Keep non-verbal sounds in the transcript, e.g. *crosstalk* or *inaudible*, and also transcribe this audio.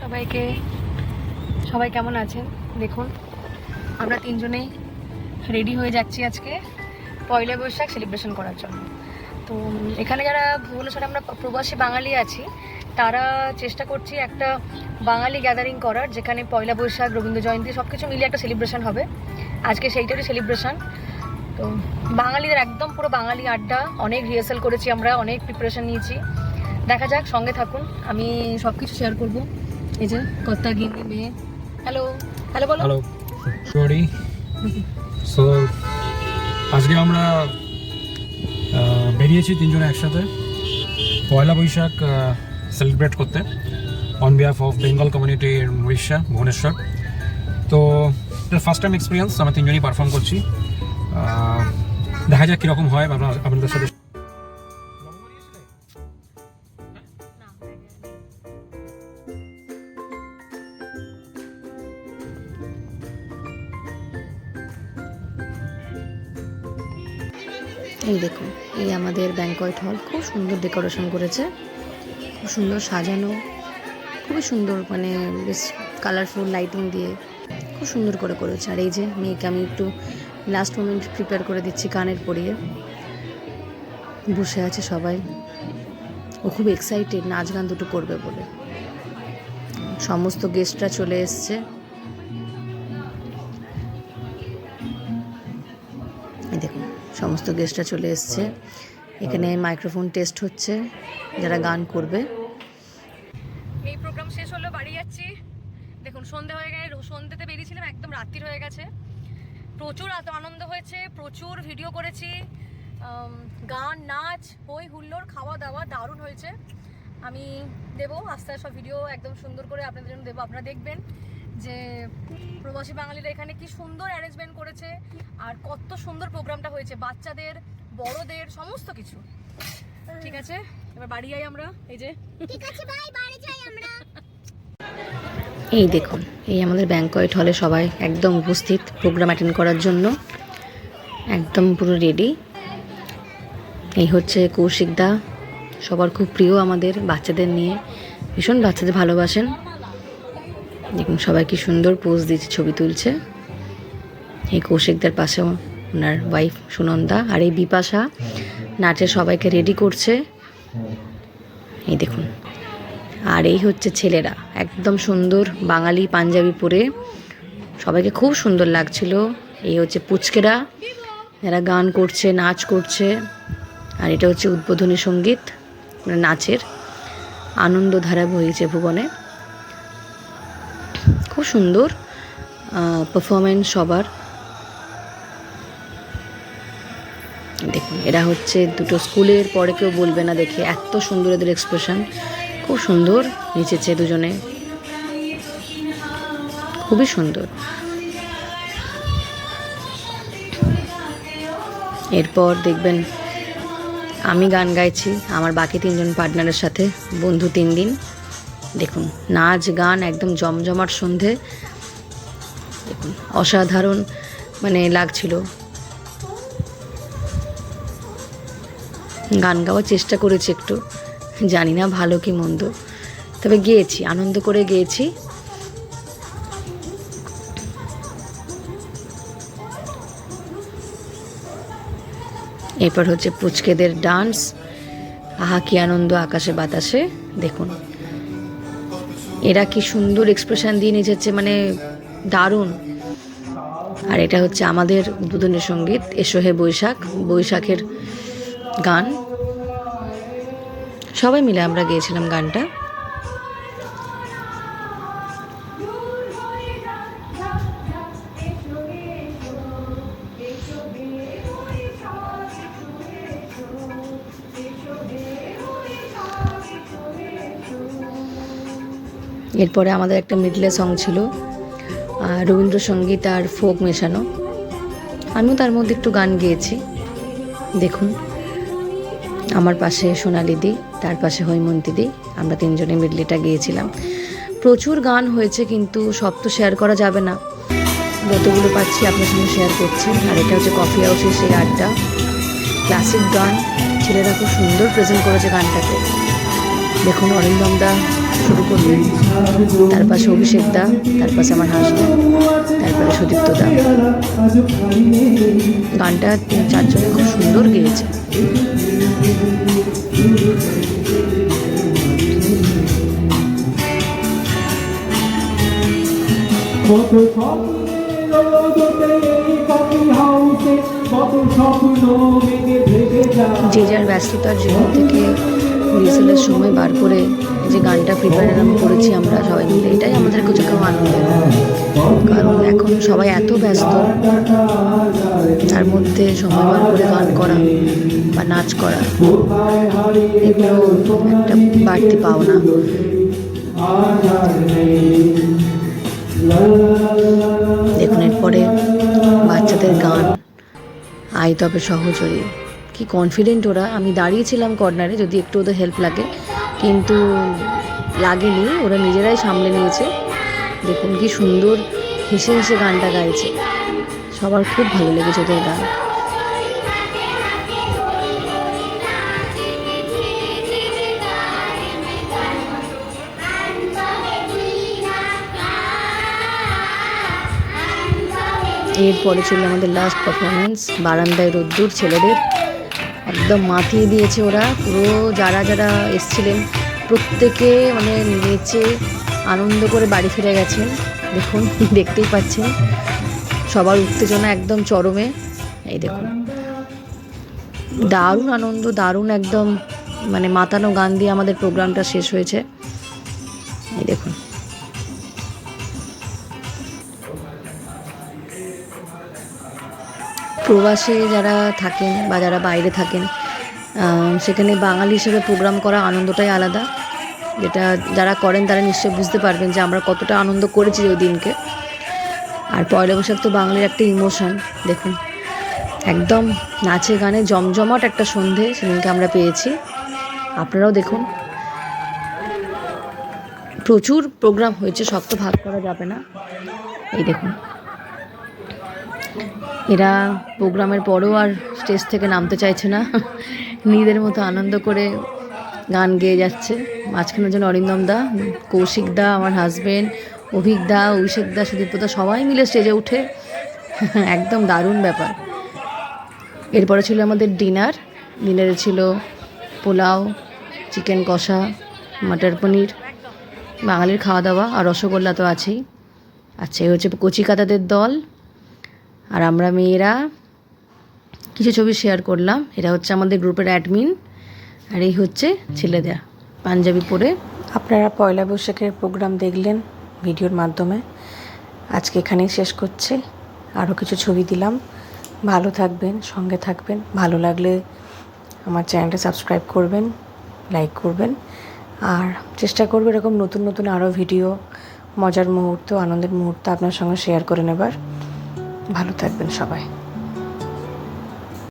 সবাইকে। সবাই কেমন আছেন? দেখুন, আমরা তিনজনেই রেডি হয়ে যাচ্ছি আজকে পয়লা বৈশাখ সেলিব্রেশন করার জন্য। তো, এখানে যারা ভুবনেশ্বরে আমরা প্রবাসী বাঙালি আছি, তারা চেষ্টা করছি একটা বাঙালি গ্যাদারিং করার, যেখানে পয়লা বৈশাখ, রবীন্দ্র জয়ন্তী সব কিছু মিলিয়ে একটা সেলিব্রেশন হবে। আজকে সেইটারই সেলিব্রেশন তো, বাঙালিদের একদম পুরো বাঙালি আড্ডা, অনেক রিহার্সাল করেছি আমরা, অনেক প্রিপারেশন নিয়েছি। দেখা যাক, সঙ্গে থাকুন, আমি সব কিছু শেয়ার করব। এই যে কর্তা গিন্নি হ্যালো হ্যালো বলো। হ্যালো সরি সো আজকে আমরা বেরিয়েছি তিনজনে একসাথে পয়লা বৈশাখ সেলিব্রেট করতে on behalf of Bengal community Orissa Bhubaneswar তো, এটা ফার্স্ট টাইম এক্সপিরিয়েন্স আমরা তিনজনই পারফর্ম করছি। দেখা যাক কীরকম হয় আপনাদের সাথে এই দেখুন, এই আমাদের ব্যাঙ্কয়েট হল খুব সুন্দর ডেকোরেশন করেছে। খুব সুন্দর সাজানো, খুবই সুন্দর মানে বেশ কালারফুল লাইটিং দিয়ে খুব সুন্দর করে করেছে। আর এই যে মেয়েকে আমি একটু লাস্ট মোমেন্ট প্রিপেয়ার করে দিচ্ছি কানের পরিয়ে। বসে আছে সবাই। ও খুব এক্সাইটেড নাচ গান দুটো করবে বলে। সমস্ত গেস্টরা চলে এসছে। সমস্ত গেস্টরা চলে এসছে। এখানে মাইক্রোফোন টেস্ট হচ্ছে, যারা গান করবে। এই প্রোগ্রাম শেষ হলো, বাড়ি যাচ্ছি। দেখুন, সন্ধে হয়ে গেছে সন্ধেতে বেরিয়েছিলাম, একদম রাত্রির হয়ে গেছে। প্রচুর আনন্দ হয়েছে, প্রচুর ভিডিও করেছি। গান, নাচ, হই হুল্লোড়, খাওয়া দাওয়া দারুণ হয়েছে। আমি দেবো, আস্তে আস্তে সব ভিডিও একদম সুন্দর করে আপনাদের জন্য দেবো, আপনারা দেখবেন। যে প্রবাসী বাঙালিরা এখানে কি সুন্দর অ্যারেঞ্জমেন্ট করেছে আর কত সুন্দর প্রোগ্রামটা হয়েছে বাচ্চাদের বড়দের সমস্ত কিছু। ঠিক আছে? এবার বাড়ি যাই আমরা এই যে। ঠিক আছে ভাই বাড়ি যাই আমরা। এই দেখুন এই আমাদের ব্যাঙ্কয়েট হলে সবাই একদম উপস্থিত প্রোগ্রাম অ্যাটেন্ড করার জন্য। একদম পুরো রেডি এই হচ্ছে কৌশিকদা সবার খুব প্রিয় আমাদের বাচ্চাদের নিয়ে। ভীষণ বাচ্চাদের ভালোবাসেন। দেখুন সবাই কি সুন্দর পোজ দিচ্ছে ছবি তুলছে। এই কৌশিকদার পাশেও ওনার ওয়াইফ সুনন্দা আর এই বিপাশা নাচে সবাইকে রেডি করছে। এই দেখুন, আর এই হচ্ছে ছেলেরা। একদম সুন্দর বাঙালি পাঞ্জাবি পরে। সবাইকে খুব সুন্দর লাগছিল। এই হচ্ছে পুচকেরা, যারা গান করছে, নাচ করছে। আর এটা হচ্ছে উদ্বোধনী সংগীত নাচের আনন্দধারা বইছে ভুবনে। খুব সুন্দর পারফরমেন্স সবার। দেখুন, এরা হচ্ছে দুটো স্কুলের, পরে কেউ বলবে না দেখে, এত সুন্দর এদের এক্সপ্রেশন খুব সুন্দর, নেচেছে দুজনে। খুবই সুন্দর। এরপর দেখবেন, আমি গান গাইছি, আমার বাকি তিনজন পার্টনারের সাথে, বন্ধু তিন দিন। দেখুন, নাচ, গান একদম জমজমাট সন্ধে। দেখুন, অসাধারণ মানে লাগছিল। গান গাওয়ার চেষ্টা করেছি একটু, জানি না ভালো কি মন্দ। তবে গেয়েছি, আনন্দ করে গেয়েছি। এরপর হচ্ছে পুচকেদের ডান্স। আহা, কি আনন্দ আকাশে বাতাসে। দেখুন। এরা কি সুন্দর এক্সপ্রেশন দিয়ে নিজেছে মানে দারুণ। আর এটা হচ্ছে আমাদের উদ্বোধনী সংগীত, এসো হে বৈশাখ, বৈশাখের গান। সবাই মিলে আমরা গিয়েছিলাম গানটা। এরপরে আমাদের একটা মিডলে সং ছিল রবীন্দ্রসঙ্গীত আর ফোক মেশানো। আমিও তার মধ্যে একটু গান গেয়েছি। দেখুন, আমার পাশে সোনালি দি, তার পাশে হৈমন্তী দি, আমরা তিনজনে মিডলিটা গিয়েছিলাম। প্রচুর গান হয়েছে, কিন্তু সব তো শেয়ার করা যাবে না। যতগুলো পাচ্ছি আপনার সঙ্গে শেয়ার করছি। আর এটা হচ্ছে কফি হাউসের সেই আড্ডা। ক্লাসিক গান। ছেলেরা খুব সুন্দর প্রেজেন্ট করেছে গানটাকে। দেখুন অরিন্দম দা শুরু করবে তার পাশে অভিষেক দা তার পাশে আমার হাসবেন্ড তারপরে সুদীপ্ত দা। গানটা তিন চারজনে খুব সুন্দর গেয়েছে কত যে যার ব্যস্ততার জীবন থেকে রিহার্সালের সময় বার করে যে গানটা প্রিপারেশন করেছি আমরা সবাই মিলে, এটাই আমাদের কিছু কেউ আনন্দের। কারণ এখন সবাই এত ব্যস্ত, তার মধ্যে সময় বার করে গান করা বা নাচ করা, এগুলো একটা বাড়তি পাওনা। দেখুন, এরপরে বাচ্চাদের গান আই তবে সহচরী। কি কনফিডেন্ট ওরা? আমি দাঁড়িয়েছিলাম কর্নারে যদি একটু ওদের হেল্প লাগে। কিন্তু লাগেনি, ওরা নিজেরাই সামলে নিয়েছে। দেখুন কি সুন্দর হেসে হেসে গানটা গাইছে। সবার খুব ভালো লেগেছে ওদের গান। এরপরে ছিল আমাদের লাস্ট পারফরমেন্স বারান্দায় রোদ্দুর ছেলেদের। একদম মাতিয়ে দিয়েছে ওরা। পুরো যারা যারা এসছিলেন, প্রত্যেকে মানে নেচে আনন্দ করে বাড়ি ফিরে গেছেন। দেখুন, *laughs* দেখতেই পাচ্ছেন। সবার উত্তেজনা একদম চরমে। এই দেখুন। দারুণ আনন্দ, দারুণ একদম মানে মাতানো গান দিয়ে আমাদের প্রোগ্রামটা শেষ হয়েছে। এই দেখুন। প্রবাসে যারা থাকেন বা যারা বাইরে থাকেন সেখানে বাঙালি হিসেবে প্রোগ্রাম করা আনন্দটাই আলাদা। যেটা যারা করেন তারা নিশ্চয়ই বুঝতে পারবেন যে আমরা কতটা আনন্দ করেছি ওই দিনকে। আর পয়লা বৈশাখ তো বাঙালির একটা ইমোশন দেখুন। একদম নাচে গানে জমজমাট একটা সন্ধে সেদিনকে আমরা পেয়েছি। আপনারাও দেখুন। প্রচুর প্রোগ্রাম হয়েছে সব তো ভাগ করা যাবে না। এই দেখুন। এরা প্রোগ্রামের পরেও আর স্টেজ থেকে নামতে চাইছে না। নিজেদের মতো আনন্দ করে গান গেয়ে যাচ্ছে। মাঝখানের যেন অরিন্দম দা, কৌশিক দা, আমার হাজবেন্ড অভিক দা, অভিষেক দা সুদীপ্ত দা, সবাই মিলে স্টেজে উঠে। একদম দারুণ ব্যাপার। এরপরে ছিল আমাদের ডিনার ডিনারে ছিল পোলাও চিকেন কষা মটর পনির, বাঙালির খাওয়া দাওয়া আর রসগোল্লা তো আছেই। আচ্ছা এই হচ্ছে কচিকাতাদের দল। আর আমরা মেয়েরা কিছু ছবি শেয়ার করলাম। এরা হচ্ছে আমাদের গ্রুপের অ্যাডমিন আর এই হচ্ছে ছেলেদের পাঞ্জাবি পরে। আপনারা পয়লা বৈশাখের প্রোগ্রাম দেখলেন ভিডিওর মাধ্যমে। আজকে এখানেই শেষ করছে। আরও কিছু ছবি দিলাম। ভালো থাকবেন, সঙ্গে থাকবেন। ভালো লাগলে আমার চ্যানেলটা সাবস্ক্রাইব করবেন লাইক করবেন। আর চেষ্টা করব এরকম নতুন নতুন আরও ভিডিও, মজার মুহূর্ত, আনন্দের মুহূর্ত আপনার সঙ্গে শেয়ার করে নেবার। ভালো থাকবেন সবাই।